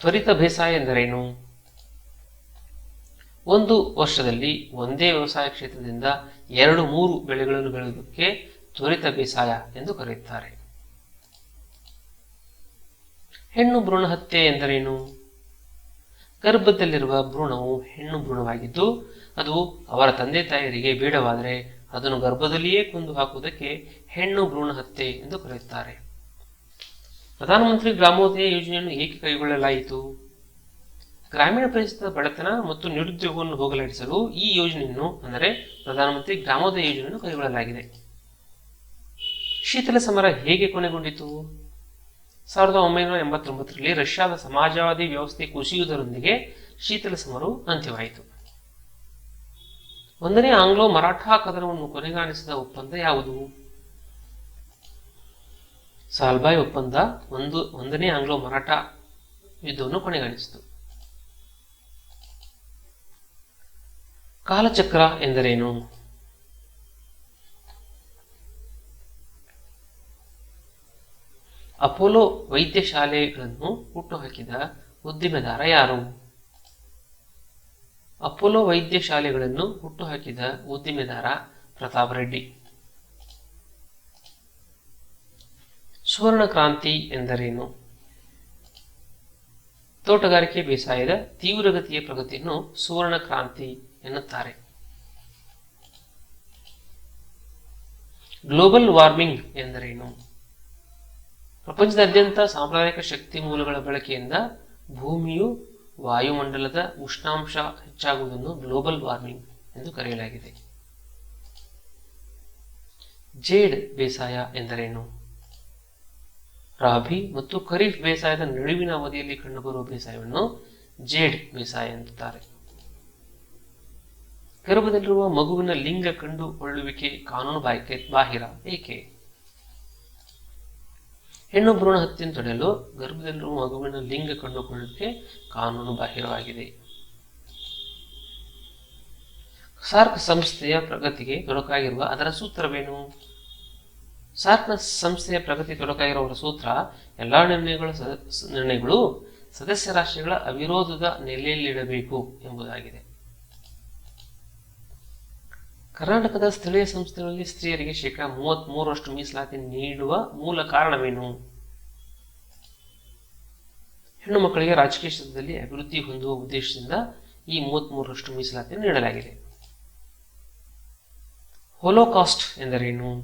ತ್ವರಿತ ಬೇಸಾಯ ಎಂದರೇನು? ಒಂದು ವರ್ಷದಲ್ಲಿ ಒಂದೇ ವ್ಯವಸಾಯ ಕ್ಷೇತ್ರದಿಂದ ಎರಡು ಮೂರು ಬೆಳೆಗಳನ್ನು ಬೆಳೆಯುವುದಕ್ಕೆ ತ್ವರಿತ ಬೇಸಾಯ ಎಂದು ಕರೆಯುತ್ತಾರೆ. ಹೆಣ್ಣು ಭ್ರೂಣ ಹತ್ಯೆ ಎಂದರೇನು? ಗರ್ಭದಲ್ಲಿರುವ ಭ್ರೂಣವು ಹೆಣ್ಣು ಭ್ರೂಣವಾಗಿದ್ದು, ಅದು ಅವರ ತಂದೆ ತಾಯರಿಗೆ ಬೇಡವಾದರೆ ಅದನ್ನು ಗರ್ಭದಲ್ಲಿಯೇ ಕೊಂದು ಹಾಕುವುದಕ್ಕೆ ಹೆಣ್ಣು ಭ್ರೂಣ ಹತ್ಯೆ ಎಂದು ಕರೆಯುತ್ತಾರೆ. ಪ್ರಧಾನಮಂತ್ರಿ ಗ್ರಾಮೋದಯ ಯೋಜನೆಯನ್ನು ಏಕೆ ಕೈಗೊಳ್ಳಲಾಯಿತು? ಗ್ರಾಮೀಣ ಪ್ರದೇಶದ ಬಡತನ ಮತ್ತು ನಿರುದ್ಯೋಗವನ್ನು ಹೋಗಲಾಡಿಸಲು ಈ ಯೋಜನೆಯನ್ನು, ಅಂದರೆ ಪ್ರಧಾನಮಂತ್ರಿ ಗ್ರಾಮೋದಯ ಯೋಜನೆಯನ್ನು ಕೈಗೊಳ್ಳಲಾಗಿದೆ. ಶೀತಲ ಸಮರ ಹೇಗೆ ಕೊನೆಗೊಂಡಿತು? ಸಾವಿರದ ಒಂಬೈನೂರ ಎಂಬತ್ತೊಂಬತ್ತರಲ್ಲಿ ರಷ್ಯಾದ ಸಮಾಜವಾದಿ ವ್ಯವಸ್ಥೆ ಕುಸಿಯುವುದರೊಂದಿಗೆ ಶೀತಲ ಸಮರವು ಅಂತ್ಯವಾಯಿತು. ಒಂದನೇ ಆಂಗ್ಲೋ ಮರಾಠಾ ಕದನವನ್ನು ಕೊನೆಗಾಣಿಸಿದ ಒಪ್ಪಂದ ಯಾವುದು? ಸಾಲ್ಬಾಯ್ ಒಪ್ಪಂದ ಒಂದು, ಒಂದನೇ ಆಂಗ್ಲೋ ಮರಾಠ ಯುದ್ಧವನ್ನು ಕೊನೆಗಾಣಿಸಿತು. ಕಾಲಚಕ್ರ ಎಂದರೇನು? ಅಪೋಲೋ ವೈದ್ಯಶಾಲೆಗಳನ್ನು ಹುಟ್ಟುಹಾಕಿದ ಉದ್ದಿಮೆದಾರ ಯಾರು? ಅಪೋಲೋ ವೈದ್ಯಶಾಲೆಗಳನ್ನು ಹುಟ್ಟುಹಾಕಿದ ಉದ್ದಿಮೆದಾರ ಪ್ರತಾಪ್ ರೆಡ್ಡಿ. ಸುವರ್ಣ ಕ್ರಾಂತಿ ಎಂದರೇನು? ತೋಟಗಾರಿಕೆ ಬೇಸಾಯದ ತೀವ್ರಗತಿಯ ಪ್ರಗತಿಯನ್ನು ಸುವರ್ಣ ಕ್ರಾಂತಿ ಎನ್ನುತ್ತಾರೆ. ಗ್ಲೋಬಲ್ ವಾರ್ಮಿಂಗ್ ಎಂದರೇನು? ಪ್ರಪಂಚದಾದ್ಯಂತ ಸಾಂಪ್ರದಾಯಿಕ ಶಕ್ತಿ ಮೂಲಗಳ ಬಳಕೆಯಿಂದ ಭೂಮಿಯು ವಾಯುಮಂಡಲದ ಉಷ್ಣಾಂಶ ಹೆಚ್ಚಾಗುವುದನ್ನು ಗ್ಲೋಬಲ್ ವಾರ್ಮಿಂಗ್ ಎಂದು ಕರೆಯಲಾಗಿದೆ. ಜೇಡ್ ಬೇಸಾಯ ಎಂದರೇನು? ರಾಬಿ ಮತ್ತು ಖರೀಫ್ ಬೇಸಾಯದ ನಡುವಿನ ಅವಧಿಯಲ್ಲಿ ಕಂಡುಬರುವ ಬೇಸಾಯವನ್ನು ಜೇಡ್ ಬೇಸಾಯ ಎನ್ನುತ್ತಾರೆ. ಗರ್ಭದಲ್ಲಿರುವ ಮಗುವಿನ ಲಿಂಗ ಕಂಡುಕೊಳ್ಳುವಿಕೆ ಕಾನೂನು ಬಾಹಿರ. ಏಕೆ? ಹೆಣ್ಣು ಭ್ರೂಣ ಹತ್ಯೆಯನ್ನು ತಡೆಯಲು ಗರ್ಭದಲ್ಲಿರುವ ಮಗುವಿನ ಲಿಂಗ ಕಂಡುಕೊಳ್ಳಲಿಕ್ಕೆ ಕಾನೂನು ಬಾಹಿರವಾಗಿದೆ. ಸಾರ್ಕ್ ಸಂಸ್ಥೆಯ ಪ್ರಗತಿಗೆ ತೊಡಕಾಗಿರುವ ಅದರ ಸೂತ್ರವೇನು? ಸಾರ್ಕ್ನ ಸಂಸ್ಥೆಯ ಪ್ರಗತಿ ತೊಡಕಾಗಿರುವ ಸೂತ್ರ, ಎಲ್ಲಾ ನಿರ್ಣಯಗಳ ನಿರ್ಣಯಗಳು ಸದಸ್ಯ ರಾಷ್ಟ್ರಗಳ ಅವಿರೋಧದ ನೆಲೆಯಲ್ಲಿಡಬೇಕು ಎಂಬುದಾಗಿದೆ. ಕರ್ನಾಟಕದ ಸ್ಥಳೀಯ ಸಂಸ್ಥೆಗಳಲ್ಲಿ ಸ್ತ್ರೀಯರಿಗೆ ಶೇಕಡಾ ಮೂವತ್ತ್ ಮೂರರಷ್ಟು ಮೀಸಲಾತಿ ನೀಡುವ ಮೂಲ ಕಾರಣವೇನು? ಹೆಣ್ಣು ಮಕ್ಕಳಿಗೆ ರಾಜಕೀಯ ಕ್ಷೇತ್ರದಲ್ಲಿ ಅಭಿವೃದ್ಧಿ ಹೊಂದುವ ಉದ್ದೇಶದಿಂದ ಈ ಮೂವತ್ತ್ ಮೂರರಷ್ಟು ಮೀಸಲಾತಿ ನೀಡಲಾಗಿದೆ. ಹೊಲೋಕಾಸ್ಟ್ ಎಂದರೇನು?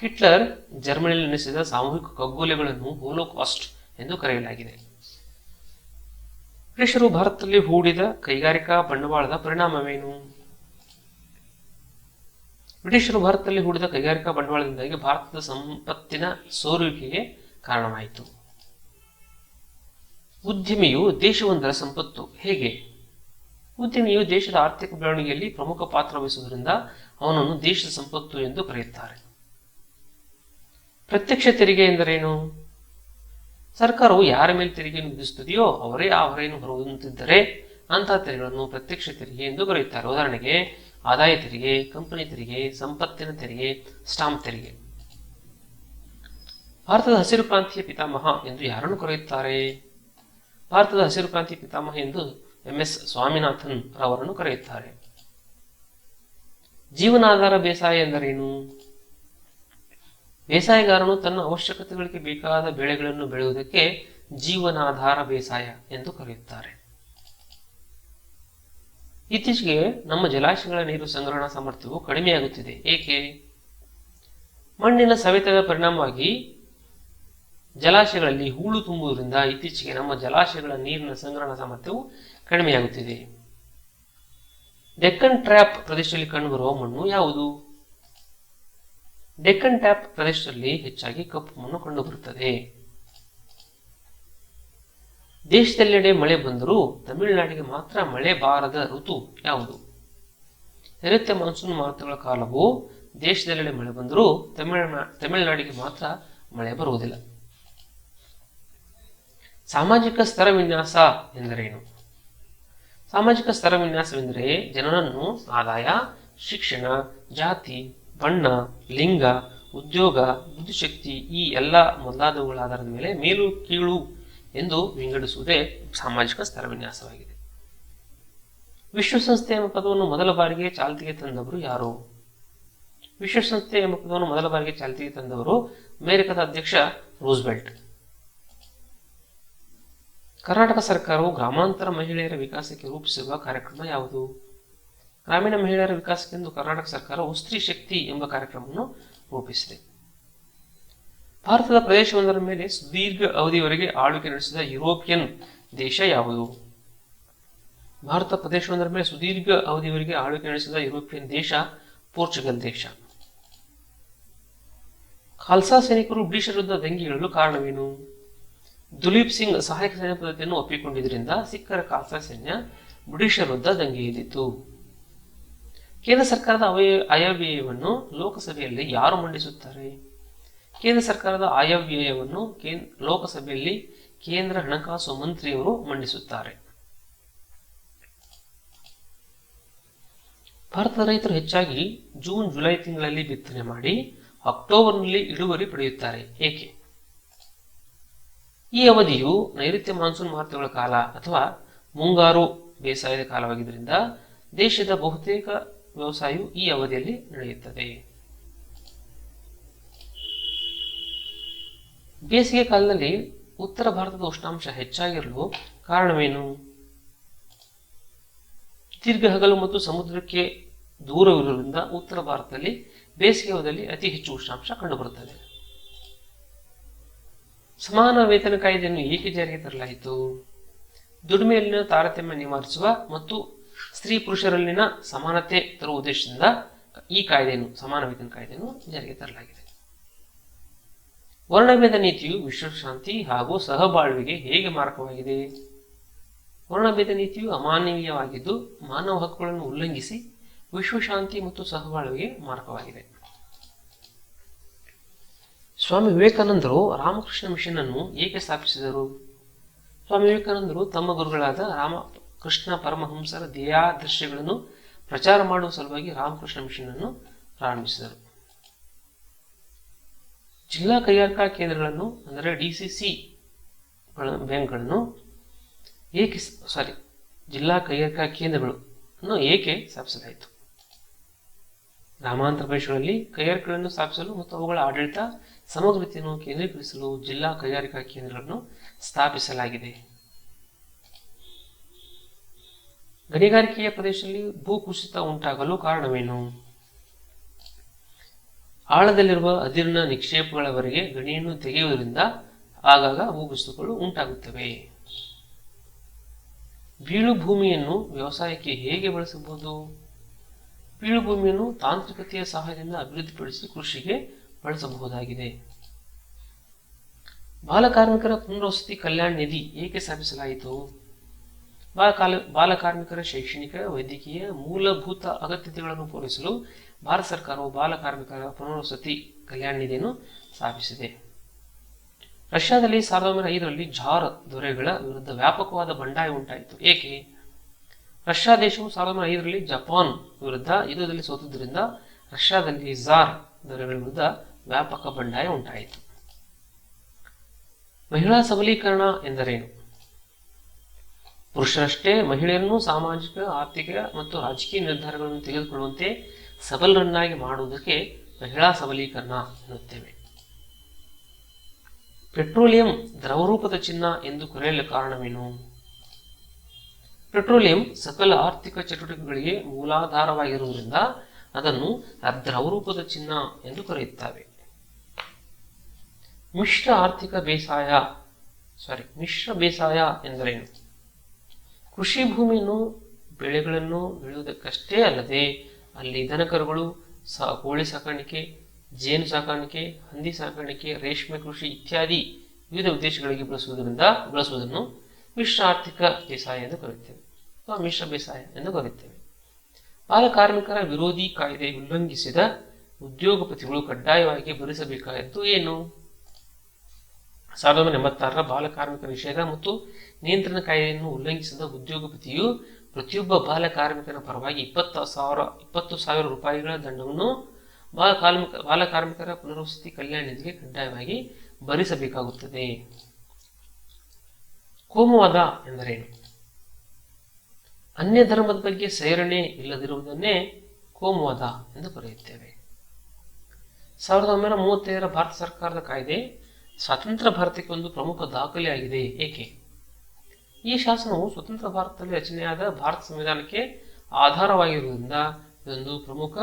ಹಿಟ್ಲರ್ ಜರ್ಮನಿಯಲ್ಲಿ ನಡೆಸಿದ ಸಾಮೂಹಿಕ ಕಗ್ಗೊಲೆಗಳನ್ನು ಹೋಲೋಕಾಸ್ಟ್ ಎಂದು ಕರೆಯಲಾಗಿದೆ. ಬ್ರಿಟಿಷರು ಭಾರತದಲ್ಲಿ ಹೂಡಿದ ಕೈಗಾರಿಕಾ ಬಂಡವಾಳದ ಪರಿಣಾಮವೇನು? ಬ್ರಿಟಿಷರು ಭಾರತದಲ್ಲಿ ಹೂಡಿದ ಕೈಗಾರಿಕಾ ಬಂಡವಾಳದಿಂದಾಗಿ ಭಾರತದ ಸಂಪತ್ತಿನ ಸೋರುವಿಕೆಗೆ ಕಾರಣವಾಯಿತು. ಉದ್ಯಮಿಯು ದೇಶವೊಂದರ ಸಂಪತ್ತು. ಹೇಗೆ? ಉದ್ಯಮಿಯು ದೇಶದ ಆರ್ಥಿಕ ಬೆಳವಣಿಗೆಯಲ್ಲಿ ಪ್ರಮುಖ ಪಾತ್ರ ವಹಿಸುವುದರಿಂದ ಅವನನ್ನು ದೇಶದ ಸಂಪತ್ತು ಎಂದು ಕರೆಯುತ್ತಾರೆ. ಪ್ರತ್ಯಕ್ಷ ತೆರಿಗೆ ಎಂದರೇನು? ಸರ್ಕಾರವು ಯಾರ ಮೇಲೆ ತೆರಿಗೆಯನ್ನು ವಿಧಿಸುತ್ತದೆಯೋ ಅವರೇ ಆ ಹೊರೆಯನ್ನು ಹೊರಗುತ್ತಿದ್ದರೆ ಅಂತಹ ತೆರಿಗೆಗಳನ್ನು ಪ್ರತ್ಯಕ್ಷ ತೆರಿಗೆ ಎಂದು ಕರೆಯುತ್ತಾರೆ. ಉದಾಹರಣೆಗೆ ಆದಾಯ ತೆರಿಗೆ, ಕಂಪನಿ ತೆರಿಗೆ, ಸಂಪತ್ತಿನ ತೆರಿಗೆ, ಸ್ಟಾಂಪ್ ತೆರಿಗೆ. ಭಾರತದ ಹಸಿರು ಕ್ರಾಂತಿಯ ಪಿತಾಮಹ ಎಂದು ಯಾರನ್ನು ಕರೆಯುತ್ತಾರೆ? ಭಾರತದ ಹಸಿರು ಕ್ರಾಂತಿ ಪಿತಾಮಹ ಎಂದು ಎಂ ಎಸ್ ಸ್ವಾಮಿನಾಥನ್ ಅವರನ್ನು ಕರೆಯುತ್ತಾರೆ. ಜೀವನಾಧಾರ ಬೇಸಾಯ ಎಂದರೇನು? ಬೇಸಾಯಗಾರನು ತನ್ನ ಅವಶ್ಯಕತೆಗಳಿಗೆ ಬೇಕಾದ ಬೆಳೆಗಳನ್ನು ಬೆಳೆಯುವುದಕ್ಕೆ ಜೀವನಾಧಾರ ಬೇಸಾಯ ಎಂದು ಕರೆಯುತ್ತಾರೆ. ಇತ್ತೀಚೆಗೆ ನಮ್ಮ ಜಲಾಶಯಗಳ ನೀರು ಸಂಗ್ರಹಣಾ ಸಾಮರ್ಥ್ಯವು ಕಡಿಮೆಯಾಗುತ್ತಿದೆ ಏಕೆ? ಮಣ್ಣಿನ ಸವೆತದ ಪರಿಣಾಮವಾಗಿ ಜಲಾಶಯಗಳಲ್ಲಿ ಹೂಳು ತುಂಬುವುದರಿಂದ ಇತ್ತೀಚೆಗೆ ನಮ್ಮ ಜಲಾಶಯಗಳ ನೀರಿನ ಸಂಗ್ರಹಣಾ ಸಾಮರ್ಥ್ಯವು ಕಡಿಮೆಯಾಗುತ್ತಿದೆ ಡೆಕ್ಕನ್ ಟ್ರ್ಯಾಪ್ ಪ್ರದೇಶದಲ್ಲಿ ಕಂಡುಬರುವ ಮಣ್ಣು ಯಾವುದು? ಡೆಕ್ಕನ್ ಟ್ಯಾಪ್ ಪ್ರದೇಶದಲ್ಲಿ ಹೆಚ್ಚಾಗಿ ಕಪ್ಪು ಮಣ್ಣು ಕಂಡುಬರುತ್ತದೆ. ದೇಶದೆಲ್ಲೆಡೆ ಮಳೆ ಬಂದರೂ ತಮಿಳುನಾಡಿಗೆ ಮಾತ್ರ ಮಳೆ ಬಾರದ ಋತು ಯಾವುದು? ನೈಋತ್ಯ ಮಾನ್ಸೂನ್ ಮಾರುತಗಳ ಕಾಲವು ದೇಶದೆಲ್ಲೆಡೆ ಮಳೆ ಬಂದರೂ ತಮಿಳುನಾ, ತಮಿಳುನಾಡಿಗೆ ಮಾತ್ರ ಮಳೆ ಬರುವುದಿಲ್ಲ. ಸಾಮಾಜಿಕ ಸ್ತರ ವಿನ್ಯಾಸ ಎಂದರೇನು? ಸಾಮಾಜಿಕ ಸ್ತರ ವಿನ್ಯಾಸವೆಂದರೆ ಜನರನ್ನು ಆದಾಯ, ಶಿಕ್ಷಣ, ಜಾತಿ, ಬಣ್ಣ, ಲಿಂಗ, ಉದ್ಯೋಗ, ಬುದ್ಧಿಶಕ್ತಿ ಈ ಎಲ್ಲ ಮೊದಲಾದವುಗಳ ಆಧಾರದ ಮೇಲೆ ಮೇಲು ಕೀಳು ಎಂದು ವಿಂಗಡಿಸುವುದೇ ಸಾಮಾಜಿಕ ಸ್ತರ ವಿನ್ಯಾಸವಾಗಿದೆ ವಿಶ್ವಸಂಸ್ಥೆ ಎಂಬ ಪದವನ್ನು ಮೊದಲ ಬಾರಿಗೆ ಚಾಲ್ತಿಗೆ ತಂದವರು ಯಾರು? ವಿಶ್ವಸಂಸ್ಥೆ ಎಂಬ ಪದವನ್ನು ಮೊದಲ ಬಾರಿಗೆ ಚಾಲ್ತಿಗೆ ತಂದವರು ಅಮೆರಿಕದ ಅಧ್ಯಕ್ಷ ರೂಸ್ಬೆಲ್ಟ್ ಕರ್ನಾಟಕ ಸರ್ಕಾರವು ಗ್ರಾಮಾಂತರ ಮಹಿಳೆಯರ ವಿಕಾಸಕ್ಕೆ ರೂಪಿಸಿರುವ ಕಾರ್ಯಕ್ರಮ ಯಾವುದು? ಗ್ರಾಮೀಣ ಮಹಿಳೆಯರ ವಿಕಾಸಕ್ಕೆಂದು ಕರ್ನಾಟಕ ಸರ್ಕಾರವು ಸ್ತ್ರೀ ಶಕ್ತಿ ಎಂಬ ಕಾರ್ಯಕ್ರಮವನ್ನು ರೂಪಿಸಿದೆ. ಭಾರತದ ಪ್ರದೇಶವೊಂದರ ಮೇಲೆ ಸುದೀರ್ಘ ಅವಧಿಯವರೆಗೆ ಆಳ್ವಿಕೆ ನಡೆಸಿದ ಯುರೋಪಿಯನ್ ದೇಶ ಯಾವುದು? ಭಾರತ ಪ್ರದೇಶವೊಂದರ ಮೇಲೆ ಸುದೀರ್ಘ ಅವಧಿಯವರೆಗೆ ಆಳ್ವಿಕೆ ನಡೆಸಿದ ಯುರೋಪಿಯನ್ ದೇಶ ಪೋರ್ಚುಗಲ್ ದೇಶ. ಖಾಲ್ಸಾ ಸೈನಿಕರು ಬ್ರಿಟಿಷರ ವಿರುದ್ಧ ದಂಗೆಗಳಲು ಕಾರಣವೇನು? ದುಲೀಪ್ ಸಿಂಗ್ ಸಹಾಯಕ ಸೈನ್ಯ ಪದ್ಧತಿಯನ್ನು ಒಪ್ಪಿಕೊಂಡಿದ್ದರಿಂದ ಸಿಖ್ಖರ ಖಾಲ್ಸಾ ಸೈನ್ಯ ಬ್ರಿಟಿಷರ ವಿರುದ್ಧ ದಂಗೆ ಎದ್ದಿತು ಕೇಂದ್ರ ಸರ್ಕಾರದ ಅವಯ ಅಯವ್ಯಯವನ್ನು ಲೋಕಸಭೆಯಲ್ಲಿ ಯಾರು ಮಂಡಿಸುತ್ತಾರೆ? ಕೇಂದ್ರ ಸರ್ಕಾರದ ಆಯವ್ಯಯವನ್ನು ಲೋಕಸಭೆಯಲ್ಲಿ ಕೇಂದ್ರ ಹಣಕಾಸು ಮಂತ್ರಿಯವರು ಮಂಡಿಸುತ್ತಾರೆ. ಭಾರತದ ರೈತರು ಹೆಚ್ಚಾಗಿ ಜೂನ್, ಜುಲೈ ತಿಂಗಳಲ್ಲಿ ಬಿತ್ತನೆ ಮಾಡಿ ಅಕ್ಟೋಬರ್ನಲ್ಲಿ ಇಳುವರಿ ಪಡೆಯುತ್ತಾರೆ. ಏಕೆ? ಈ ಅವಧಿಯು ನೈಋತ್ಯ ಮಾನ್ಸೂನ್ ಮಾರುತಗಳ ಕಾಲ ಅಥವಾ ಮುಂಗಾರು ಬೇಸಾಯದ ಕಾಲವಾಗಿದ್ದರಿಂದ ದೇಶದ ಬಹುತೇಕ ವ್ಯವಸಾಯವು ಈ ಅವಧಿಯಲ್ಲಿ ನಡೆಯುತ್ತದೆ. ಬೇಸಿಗೆ ಕಾಲದಲ್ಲಿ ಉತ್ತರ ಭಾರತದ ಉಷ್ಣಾಂಶ ಹೆಚ್ಚಾಗಿರಲು ಕಾರಣವೇನು? ದೀರ್ಘ ಹಗಲು ಮತ್ತು ಸಮುದ್ರಕ್ಕೆ ದೂರವಿರುವುದರಿಂದ ಉತ್ತರ ಭಾರತದಲ್ಲಿ ಬೇಸಿಗೆ ಅವಧಿಯಲ್ಲಿ ಅತಿ ಹೆಚ್ಚು ಉಷ್ಣಾಂಶ ಕಂಡುಬರುತ್ತದೆ. ಸಮಾನ ವೇತನ ಕಾಯ್ದೆಯನ್ನು ಏಕೆ ಜಾರಿಗೆ ತರಲಾಯಿತು? ದುಡಿಮೆಯಲ್ಲಿನ ತಾರತಮ್ಯ ನಿವಾರಿಸುವ ಮತ್ತು ಸ್ತ್ರೀ ಪುರುಷರಲ್ಲಿನ ಸಮಾನತೆ ತರುವ ಉದ್ದೇಶದಿಂದ ಈ ಕಾಯ್ದೆಯನ್ನು, ಸಮಾನ ವೇತನ ಕಾಯ್ದೆಯನ್ನು ಜಾರಿಗೆ ತರಲಾಗಿದೆ. ವರ್ಣಭೇದ ನೀತಿಯು ವಿಶ್ವಶಾಂತಿ ಹಾಗೂ ಸಹಬಾಳ್ವೆಗೆ ಹೇಗೆ ಮಾರಕವಾಗಿದೆ ವರ್ಣಭೇದ ನೀತಿಯು ಅಮಾನವೀಯವಾಗಿದ್ದು, ಮಾನವ ಹಕ್ಕುಗಳನ್ನು ಉಲ್ಲಂಘಿಸಿ ವಿಶ್ವಶಾಂತಿ ಮತ್ತು ಸಹಬಾಳ್ವೆಗೆ ಮಾರಕವಾಗಿದೆ ಸ್ವಾಮಿ ವಿವೇಕಾನಂದರು ರಾಮಕೃಷ್ಣ ಮಿಷನ್ ಅನ್ನು ಏಕೆ ಸ್ಥಾಪಿಸಿದರು? ಸ್ವಾಮಿ ವಿವೇಕಾನಂದರು ತಮ್ಮ ಗುರುಗಳಾದ ರಾಮಕೃಷ್ಣ ಪರಮಹಂಸರ ಧ್ಯೇಯಾದರ್ಶಗಳನ್ನು ಪ್ರಚಾರ ಮಾಡುವ ಸಲುವಾಗಿ ರಾಮಕೃಷ್ಣ ಮಿಷನ್ ಅನ್ನು ಪ್ರಾರಂಭಿಸಿದರು. ಜಿಲ್ಲಾ ಕೈಗಾರಿಕಾ ಕೇಂದ್ರಗಳನ್ನು, ಅಂದರೆ ಡಿ ಸಿ ಸಿ ಬ್ಯಾಂಕ್ಗಳನ್ನು ಏಕೆ ಸಾರಿ ಜಿಲ್ಲಾ ಕೈಗಾರಿಕಾ ಕೇಂದ್ರಗಳು ಅನ್ನು ಏಕೆ ಸ್ಥಾಪಿಸಲಾಯಿತು? ಗ್ರಾಮಾಂತರ ಪ್ರದೇಶಗಳಲ್ಲಿ ಕೈಗಾರಿಕೆಗಳನ್ನು ಸ್ಥಾಪಿಸಲು ಮತ್ತು ಅವುಗಳ ಆಡಳಿತ, ಸಮಗ್ರತೆಯನ್ನು ಕೇಂದ್ರೀಕರಿಸಲು ಜಿಲ್ಲಾ ಕೈಗಾರಿಕಾ ಕೇಂದ್ರಗಳನ್ನು ಸ್ಥಾಪಿಸಲಾಗಿದೆ. ಗಣಿಗಾರಿಕೆಯ ಪ್ರದೇಶದಲ್ಲಿ ಭೂಕುಸಿತ ಉಂಟಾಗಲು ಕಾರಣವೇನು? ಆಳದಲ್ಲಿರುವ ಅದಿರಿನ ನಿಕ್ಷೇಪಗಳವರೆಗೆ ಗಣಿಯನ್ನು ತೆಗೆಯುವುದರಿಂದ ಆಗಾಗ ಭೂಕುಸಿತಗಳು ಉಂಟಾಗುತ್ತವೆ. ಬೀಳು ಭೂಮಿಯನ್ನು ವ್ಯವಸಾಯಕ್ಕೆ ಹೇಗೆ ಬಳಸಬಹುದು? ಬೀಳು ಭೂಮಿಯನ್ನು ತಾಂತ್ರಿಕತೆಯ ಸಹಾಯದಿಂದ ಅಭಿವೃದ್ಧಿಪಡಿಸಿ ಕೃಷಿಗೆ ಬಳಸಬಹುದಾಗಿದೆ. ಬಾಲಕಾರ್ಮಿಕರ ಪುನರ್ವಸತಿ ಕಲ್ಯಾಣ ನಿಧಿ ಏಕೆ ಸ್ಥಾಪಿಸಲಾಯಿತು? ಬಾಲಕಾಲ, ಬಾಲಕಾರ್ಮಿಕರ ಶೈಕ್ಷಣಿಕ, ವೈದ್ಯಕೀಯ ಮೂಲಭೂತ ಅಗತ್ಯತೆಗಳನ್ನು ಪೂರೈಸಲು ಭಾರತ ಸರ್ಕಾರವು ಬಾಲ ಕಾರ್ಮಿಕರ ಪುನರ್ವಸತಿ ಕಲ್ಯಾಣ ನಿಧಿಯನ್ನು ಸ್ಥಾಪಿಸಿದೆ. ರಷ್ಯಾದಲ್ಲಿ ಸಾವಿರದ ಒಂಬೈನೂರ ಐದರಲ್ಲಿ ಜಾರ್ ದೊರೆಗಳ ವಿರುದ್ಧ ವ್ಯಾಪಕವಾದ ಬಂಡಾಯ ಉಂಟಾಯಿತು. ಏಕೆ? ರಷ್ಯಾ ದೇಶವು ಸಾವಿರದ ಒಂಬೈನೂರ ಐದರಲ್ಲಿ ಜಪಾನ್ ವಿರುದ್ಧ ಯುದ್ಧದಲ್ಲಿ ಸೋತುದರಿಂದ ರಷ್ಯಾದಲ್ಲಿ ಜಾರ್ ದೊರೆಗಳ ವಿರುದ್ಧ ವ್ಯಾಪಕ ಬಂಡಾಯ ಉಂಟಾಯಿತು. ಮಹಿಳಾ ಸಬಲೀಕರಣ ಎಂದರೇನು? ಪುರುಷರಷ್ಟೇ ಮಹಿಳೆಯರನ್ನು ಸಾಮಾಜಿಕ, ಆರ್ಥಿಕ ಮತ್ತು ರಾಜಕೀಯ ನಿರ್ಧಾರಗಳನ್ನು ತೆಗೆದುಕೊಳ್ಳುವಂತೆ ಸಬಲರನ್ನಾಗಿ ಮಾಡುವುದಕ್ಕೆ ಮಹಿಳಾ ಸಬಲೀಕರಣ ಎನ್ನುತ್ತೇವೆ. ಪೆಟ್ರೋಲಿಯಂ ದ್ರವರೂಪದ ಚಿನ್ನ ಎಂದು ಕರೆಯಲು ಕಾರಣವೇನು? ಪೆಟ್ರೋಲಿಯಂ ಸಕಲ ಆರ್ಥಿಕ ಚಟುವಟಿಕೆಗಳಿಗೆ ಮೂಲಾಧಾರವಾಗಿರುವುದರಿಂದ ಅದನ್ನು ದ್ರವರೂಪದ ಚಿನ್ನ ಎಂದು ಕರೆಯುತ್ತವೆ ಮಿಶ್ರ ಆರ್ಥಿಕ ಬೇಸಾಯ ಸಾರಿ ಮಿಶ್ರ ಬೇಸಾಯ ಎಂದರೇನು? ಕೃಷಿ ಭೂಮಿಯನ್ನು, ಬೆಳೆಗಳನ್ನು ಬೆಳೆಯುವುದಕ್ಕಷ್ಟೇ ಅಲ್ಲದೆ ಅಲ್ಲಿ ದನಕರುಗಳು ಸಾ, ಕೋಳಿ ಸಾಕಾಣಿಕೆ, ಜೇನು ಸಾಕಾಣಿಕೆ, ಹಂದಿ ಸಾಕಾಣಿಕೆ, ರೇಷ್ಮೆ ಕೃಷಿ ಇತ್ಯಾದಿ ವಿವಿಧ ಉದ್ದೇಶಗಳಿಗೆ ಬಳಸುವುದರಿಂದ ಬಳಸುವುದನ್ನು ಮಿಶ್ರ ಆರ್ಥಿಕ ಬೇಸಾಯ ಎಂದು ಕರೆಯುತ್ತೇವೆ ಅಥವಾ ಮಿಶ್ರ ಬೇಸಾಯ ಎಂದು ಕರೆಯುತ್ತೇವೆ. ಬಾಲ ಕಾರ್ಮಿಕರ ವಿರೋಧಿ ಕಾಯ್ದೆ ಉಲ್ಲಂಘಿಸಿದ ಉದ್ಯೋಗಪತಿಗಳು ಕಡ್ಡಾಯವಾಗಿ ಭರಿಸಬೇಕಾದದ್ದು ಏನು? ಸಾವಿರದ ಒಂಬೈನೂರ ಎಂಬತ್ತಾರರ ಬಾಲ ಕಾರ್ಮಿಕ ನಿಷೇಧ ಮತ್ತು ನಿಯಂತ್ರಣ ಕಾಯ್ದೆಯನ್ನು ಉಲ್ಲಂಘಿಸಿದ ಉದ್ಯೋಗಪತಿಯು ಪ್ರತಿಯೊಬ್ಬ ಬಾಲ ಕಾರ್ಮಿಕನ ಪರವಾಗಿ ಇಪ್ಪತ್ತು ಸಾವಿರ ಇಪ್ಪತ್ತು ಸಾವಿರ ರೂಪಾಯಿಗಳ ದಂಡವನ್ನು ಬಾಲ ಕಾರ್ಮಿಕ ಬಾಲ ಕಾರ್ಮಿಕರ ಪುನರ್ವಸತಿ ಕಲ್ಯಾಣ ನಿಧಿಗೆ ಕಡ್ಡಾಯವಾಗಿ ಭರಿಸಬೇಕಾಗುತ್ತದೆ. ಕೋಮುವಾದ ಎಂದರೇನು ಅನ್ಯ ಧರ್ಮದ ಬಗ್ಗೆ ಸೇರಣೆ ಇಲ್ಲದಿರುವುದನ್ನೇ ಕೋಮುವಾದ ಎಂದು ಕರೆಯುತ್ತೇವೆ. ಸಾವಿರದ ಒಂಬೈನೂರ ಮೂವತ್ತೈದರ ಭಾರತ ಸರ್ಕಾರದ ಕಾಯ್ದೆ ಸ್ವಾತಂತ್ರ್ಯ ಭಾರತಕ್ಕೆ ಒಂದು ಪ್ರಮುಖ ದಾಖಲೆಯಾಗಿದೆ. ಏಕೆ? ಈ ಶಾಸನವು ಸ್ವತಂತ್ರ ಭಾರತದಲ್ಲಿ ರಚನೆಯಾದ ಭಾರತ ಸಂವಿಧಾನಕ್ಕೆ ಆಧಾರವಾಗಿರುವುದರಿಂದ ಇದೊಂದು ಪ್ರಮುಖ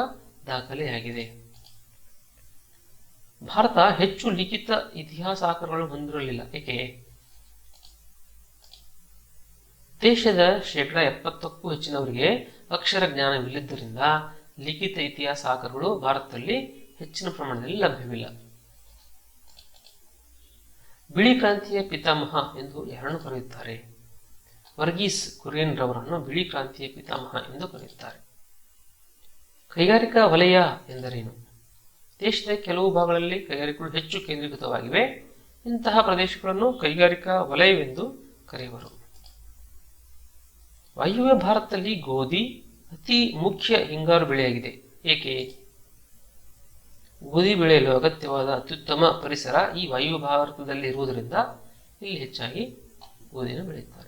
ದಾಖಲೆಯಾಗಿದೆ. ಭಾರತ ಹೆಚ್ಚು ಲಿಖಿತ ಇತಿಹಾಸಾಕರಗಳನ್ನು ಹೊಂದಿರಲಿಲ್ಲ. ಏಕೆ? ದೇಶದ ಶೇಕಡ ಎಪ್ಪತ್ತಕ್ಕೂ ಹೆಚ್ಚಿನವರಿಗೆ ಅಕ್ಷರ ಜ್ಞಾನವಿಲ್ಲದ್ದರಿಂದ ಲಿಖಿತ ಇತಿಹಾಸಾಕರುಗಳು ಭಾರತದಲ್ಲಿ ಹೆಚ್ಚಿನ ಪ್ರಮಾಣದಲ್ಲಿ ಲಭ್ಯವಿಲ್ಲ. ಬಿಳಿ ಕ್ರಾಂತಿಯ ಪಿತಾಮಹ ಎಂದು ಯಾರನ್ನು ಕರೆಯುತ್ತಾರೆ? ವರ್ಗೀಸ್ ಕುರಿಯನ್ ರವರನ್ನು ಬಿಳಿ ಕ್ರಾಂತಿಯ ಪಿತಾಮಹ ಎಂದು ಕರೆಯುತ್ತಾರೆ. ಕೈಗಾರಿಕಾ ವಲಯ ಎಂದರೇನು? ದೇಶದ ಕೆಲವು ಭಾಗಗಳಲ್ಲಿ ಕೈಗಾರಿಕೆಗಳು ಹೆಚ್ಚು ಕೇಂದ್ರೀಕೃತವಾಗಿವೆ. ಇಂತಹ ಪ್ರದೇಶಗಳನ್ನು ಕೈಗಾರಿಕಾ ವಲಯವೆಂದು ಕರೆಯುವರು. ವಾಯುವ್ಯ ಭಾರತದಲ್ಲಿ ಗೋಧಿ ಅತಿ ಮುಖ್ಯ ಹಿಂಗಾರು ಬೆಳೆಯಾಗಿದೆ. ಏಕೆ? ಗೋಧಿ ಬೆಳೆಯಲು ಅಗತ್ಯವಾದ ಅತ್ಯುತ್ತಮ ಪರಿಸರ ಈ ವಾಯು ಭಾರತದಲ್ಲಿ ಇರುವುದರಿಂದ ಇಲ್ಲಿ ಹೆಚ್ಚಾಗಿ ಗೋಧಿಯನ್ನು ಬೆಳೆಯುತ್ತಾರೆ.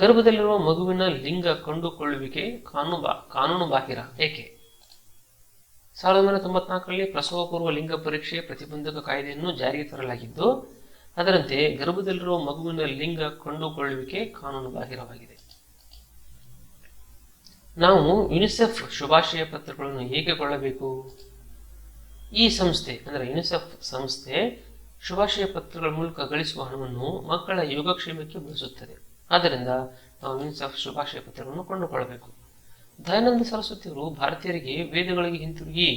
ಗರ್ಭದಲ್ಲಿರುವ ಮಗುವಿನ ಲಿಂಗ ಕಂಡುಕೊಳ್ಳುವಿಕೆ ಕಾನೂನು ಕಾನೂನು ಬಾಹಿರ. ಏಕೆ? ಸಾವಿರದ ಒಂಬೈನೂರ ತೊಂಬತ್ನಾಲ್ಕರಲ್ಲಿ ಪ್ರಸವಪೂರ್ವ ಲಿಂಗ ಪರೀಕ್ಷೆ ಪ್ರತಿಬಂಧಕ ಕಾಯ್ದೆಯನ್ನು ಜಾರಿಗೆ ತರಲಾಗಿದ್ದು, ಅದರಂತೆ ಗರ್ಭದಲ್ಲಿರುವ ಮಗುವಿನ ಲಿಂಗ ಕಂಡುಕೊಳ್ಳುವಿಕೆ ಕಾನೂನು ಬಾಹಿರವಾಗಿದೆ. ನಾವು ಯುನಿಸೆಫ್ ಶುಭಾಶಯ ಪತ್ರಗಳನ್ನು ಹೇಗೆ ಕೊಳ್ಳಬೇಕು ಈ ಸಂಸ್ಥೆ, ಅಂದರೆ ಯುನಿಸೆಫ್ ಸಂಸ್ಥೆ ಶುಭಾಶಯ ಪತ್ರಗಳ ಮೂಲಕ ಗಳಿಸುವ ಹಣವನ್ನು ಮಕ್ಕಳ ಯೋಗಕ್ಷೇಮಕ್ಕೆ ಬಳಸುತ್ತದೆ. ಆದ್ದರಿಂದ ನಾವು ಯುನಿಸೆಫ್ ಶುಭಾಶಯ ಪತ್ರಗಳನ್ನು ಕೊಂಡುಕೊಳ್ಳಬೇಕು. ದಯಾನಂದ ಸರಸ್ವತಿಯವರು ಭಾರತೀಯರಿಗೆ ವೇದಗಳಿಗೆ ಹಿಂತಿರುಗಿ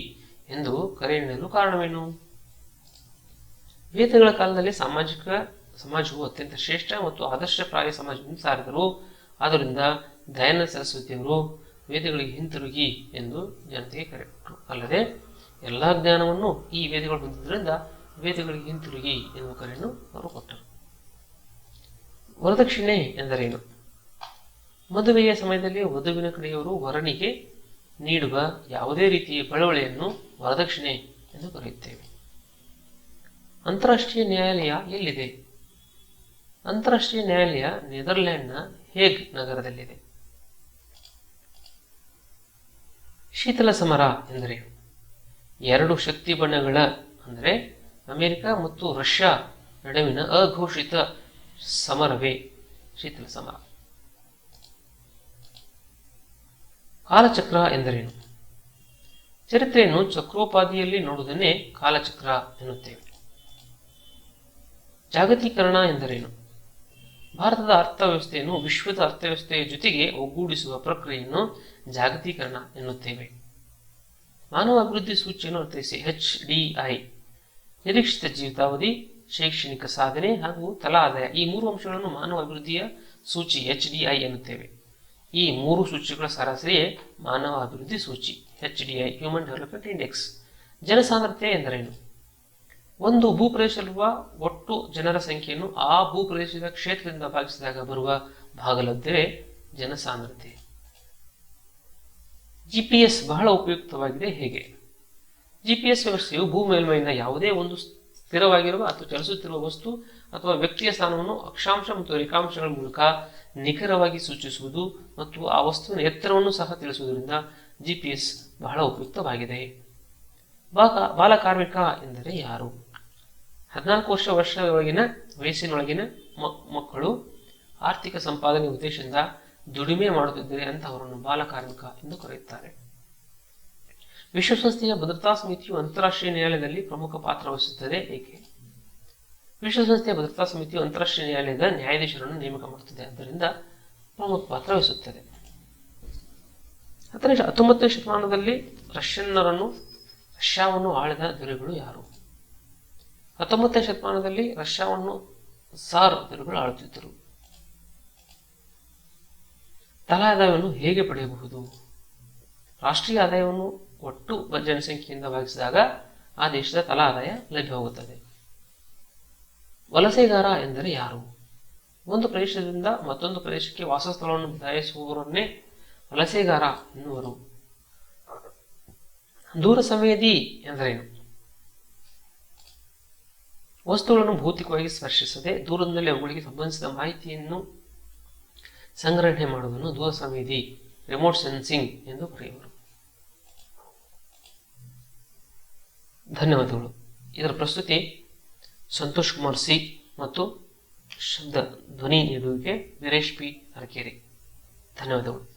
ಎಂದು ಕರೆ ನೀಡಲು ಕಾರಣವೇನು? ವೇದಗಳ ಕಾಲದಲ್ಲಿ ಸಾಮಾಜಿಕ ಸಮಾಜವು ಅತ್ಯಂತ ಶ್ರೇಷ್ಠ ಮತ್ತು ಆದರ್ಶಪ್ರಾಯ ಸಮಾಜವನ್ನು ಸಾರಿದರು. ಆದ್ದರಿಂದ ದಯಾನಂದ ಸರಸ್ವತಿಯವರು ವೇದಗಳಿಗೆ ಹಿಂತಿರುಗಿ ಎಂದು ಜನತೆಗೆ ಕರೆ ಕೊಟ್ಟರು ಅಲ್ಲದೆ, ಎಲ್ಲ ಜ್ಞಾನವನ್ನು ಈ ವೇದಗಳು ಹೊಂದಿದ್ದರಿಂದ ವೇದಗಳಿಗೆ ಹಿಂತಿರುಗಿ ಎನ್ನುವ ಕರೆಯನ್ನು ಅವರು ಕೊಟ್ಟರು. ವರದಕ್ಷಿಣೆ ಎಂದರೇನು ಮದುವೆಯ ಸಮಯದಲ್ಲಿ ವಧುವಿನ ಕಡೆಯವರು ವರನಿಗೆ ನೀಡುವ ಯಾವುದೇ ರೀತಿಯ ಬಳುವಳಿಯನ್ನು ವರದಕ್ಷಿಣೆ ಎಂದು ಕರೆಯುತ್ತೇವೆ. ಅಂತಾರಾಷ್ಟ್ರೀಯ ನ್ಯಾಯಾಲಯ ಎಲ್ಲಿದೆ? ಅಂತಾರಾಷ್ಟ್ರೀಯ ನ್ಯಾಯಾಲಯ ನೆದರ್ಲ್ಯಾಂಡ್ನ ಹೇಗ್ ನಗರದಲ್ಲಿದೆ? ಶೀತಲ ಸಮರ ಎಂದರೆ ಎರಡು ಶಕ್ತಿ ಬಣ್ಣಗಳ, ಅಂದರೆ ಅಮೆರಿಕ ಮತ್ತು ರಷ್ಯಾ ನಡುವಿನ ಅಘೋಷಿತ ಸಮರವೇ ಶೀತಲ ಸಮರ. ಕಾಲಚಕ್ರ ಎಂದರೇನು? ಚರಿತ್ರೆಯನ್ನು ಚಕ್ರೋಪಾದಿಯಲ್ಲಿ ನೋಡುವುದನ್ನೇ ಕಾಲಚಕ್ರ ಎನ್ನುತ್ತೇವೆ. ಜಾಗತೀಕರಣ ಎಂದರೇನು? ಭಾರತದ ಅರ್ಥವ್ಯವಸ್ಥೆಯನ್ನು ವಿಶ್ವದ ಅರ್ಥವ್ಯವಸ್ಥೆಯ ಜೊತೆಗೆ ಒಗ್ಗೂಡಿಸುವ ಪ್ರಕ್ರಿಯೆಯನ್ನು ಜಾಗತೀಕರಣ ಎನ್ನುತ್ತೇವೆ. ಮಾನವ ಅಭಿವೃದ್ಧಿ ಸೂಚಿಯನ್ನು ಅರ್ಥೈಸಿ ಎಚ್ ಡಿ ಐ ನಿರೀಕ್ಷಿತ ಜೀವಿತಾವಧಿ ಶೈಕ್ಷಣಿಕ ಸಾಧನೆ ಹಾಗೂ ತಲಾ ಆದಾಯ ಈ ಮೂರು ಅಂಶಗಳನ್ನು ಮಾನವ ಅಭಿವೃದ್ಧಿಯ ಸೂಚಿ, ಎಚ್ ಡಿ ಐ ಎನ್ನುತ್ತೇವೆ. ಈ ಮೂರು ಸೂಚಿಗಳ ಸರಾಸರಿಯೇ ಮಾನವ ಅಭಿವೃದ್ಧಿ ಸೂಚಿ, H D I human development index ಜನಸಾಂದ್ರತೆ ಎಂದರೇನು? ಒಂದು ಭೂಪ್ರದೇಶದಲ್ಲಿರುವ ಒಟ್ಟು ಜನರ ಸಂಖ್ಯೆಯನ್ನು ಆ ಭೂಪ್ರದೇಶದ ಕ್ಷೇತ್ರದಿಂದ ಭಾಗಿಸಿದಾಗ ಬರುವ ಭಾಗಲಬ್ಧವೇ ಜನಸಾಂದ್ರತೆ. ಜಿಪಿಎಸ್ ಬಹಳ ಉಪಯುಕ್ತವಾಗಿದೆ. ಹೇಗೆ? ಜಿಪಿಎಸ್ ವ್ಯವಸ್ಥೆಯು ಭೂ ಮೇಲ್ಮೈನ ಯಾವುದೇ ಒಂದು ಸ್ಥಿರವಾಗಿರುವ ಅಥವಾ ಚಲಿಸುತ್ತಿರುವ ವಸ್ತು ಅಥವಾ ವ್ಯಕ್ತಿಯ ಸ್ಥಾನವನ್ನು ಅಕ್ಷಾಂಶ ಮತ್ತು ರೇಖಾಂಶಗಳ ಮೂಲಕ ನಿಖರವಾಗಿ ಸೂಚಿಸುವುದು ಮತ್ತು ಆ ವಸ್ತುವಿನ ಎತ್ತರವನ್ನು ಸಹ ತಿಳಿಸುವುದರಿಂದ ಜಿಪಿಎಸ್ ಬಹಳ ಉಪಯುಕ್ತವಾಗಿದೆ. ಬಾಲ ಬಾಲಕಾರ್ಮಿಕ ಎಂದರೆ ಯಾರು? ಹದಿನಾಲ್ಕು ವರ್ಷ ವರ್ಷದೊಳಗಿನ, ವಯಸ್ಸಿನೊಳಗಿನ ಮಕ್ಕಳು ಆರ್ಥಿಕ ಸಂಪಾದನೆ ಉದ್ದೇಶದಿಂದ ದುಡಿಮೆ ಮಾಡುತ್ತಿದ್ದರೆ ಅಂತಹವರನ್ನು ಬಾಲಕಾರ್ಮಿಕ ಎಂದು ಕರೆಯುತ್ತಾರೆ. ವಿಶ್ವಸಂಸ್ಥೆಯ ಭದ್ರತಾ ಸಮಿತಿಯು ಅಂತಾರಾಷ್ಟ್ರೀಯ ನ್ಯಾಯಾಲಯದಲ್ಲಿ ಪ್ರಮುಖ ಪಾತ್ರ ವಹಿಸುತ್ತದೆ, ಏಕೆ? ವಿಶ್ವಸಂಸ್ಥೆಯ ಭದ್ರತಾ ಸಮಿತಿಯು ಅಂತಾರಾಷ್ಟ್ರೀಯ ನ್ಯಾಯಾಲಯದ ನ್ಯಾಯಾಧೀಶರನ್ನು ನೇಮಕ ಮಾಡುತ್ತದೆ, ಆದ್ದರಿಂದ ಪ್ರಮುಖ ಪಾತ್ರ ವಹಿಸುತ್ತದೆ. ಹತ್ತನೇ ಹತ್ತೊಂಬತ್ತನೇ ಶತಮಾನದಲ್ಲಿ ರಷ್ಯನ್ನರನ್ನು, ರಷ್ಯಾವನ್ನು ಆಳಿದ ದೊರೆಗಳು ಯಾರು? ಹತ್ತೊಂಬತ್ತನೇ ಶತಮಾನದಲ್ಲಿ ರಷ್ಯಾವನ್ನು ಸಾರ್ ದೊರೆಗಳು ಆಳುತ್ತಿದ್ದರು. ತಲಾ ಆದಾಯವನ್ನು ಹೇಗೆ ಪಡೆಯಬಹುದು? ರಾಷ್ಟ್ರೀಯ ಆದಾಯವನ್ನು ಒಟ್ಟು ಜನಸಂಖ್ಯೆಯಿಂದ ಭಾಗಿಸಿದಾಗ ಆ ದೇಶದ ತಲಾ ಆದಾಯ ಲಭ್ಯವಾಗುತ್ತದೆ ವಲಸೆಗಾರ ಎಂದರೆ ಯಾರು? ಒಂದು ಪ್ರದೇಶದಿಂದ ಮತ್ತೊಂದು ಪ್ರದೇಶಕ್ಕೆ ವಾಸಸ್ಥಳವನ್ನು ಬದಲಾಯಿಸುವವರನ್ನೇ ವಲಸೆಗಾರ ಎನ್ನುವರು. ದೂರ ಸಂವೇದಿ ಎಂದರೇನು? ವಸ್ತುಗಳನ್ನು ಭೌತಿಕವಾಗಿ ಸ್ಪರ್ಶಿಸದೆ ದೂರದಲ್ಲಿ ಅವುಗಳಿಗೆ ಸಂಬಂಧಿಸಿದ ಮಾಹಿತಿಯನ್ನು ಸಂಗ್ರಹಣೆ ಮಾಡುವುದನ್ನು ದೂರ ಸಂವೇದಿ ರಿಮೋಟ್ ಸೆನ್ಸಿಂಗ್ ಎಂದು ಕರೆಯುವರು. ಧನ್ಯವಾದಗಳು. ಇದರ ಪ್ರಸ್ತುತಿ ಸಂತೋಷ್ ಕುಮಾರ್ ಸಿ ಮತ್ತು ಶಬ್ದ ಧ್ವನಿ ನೀಡುವಿಕೆ ವೀರೇಶ್ ಪಿ ಅರಕೇರಿ. ಧನ್ಯವಾದಗಳು.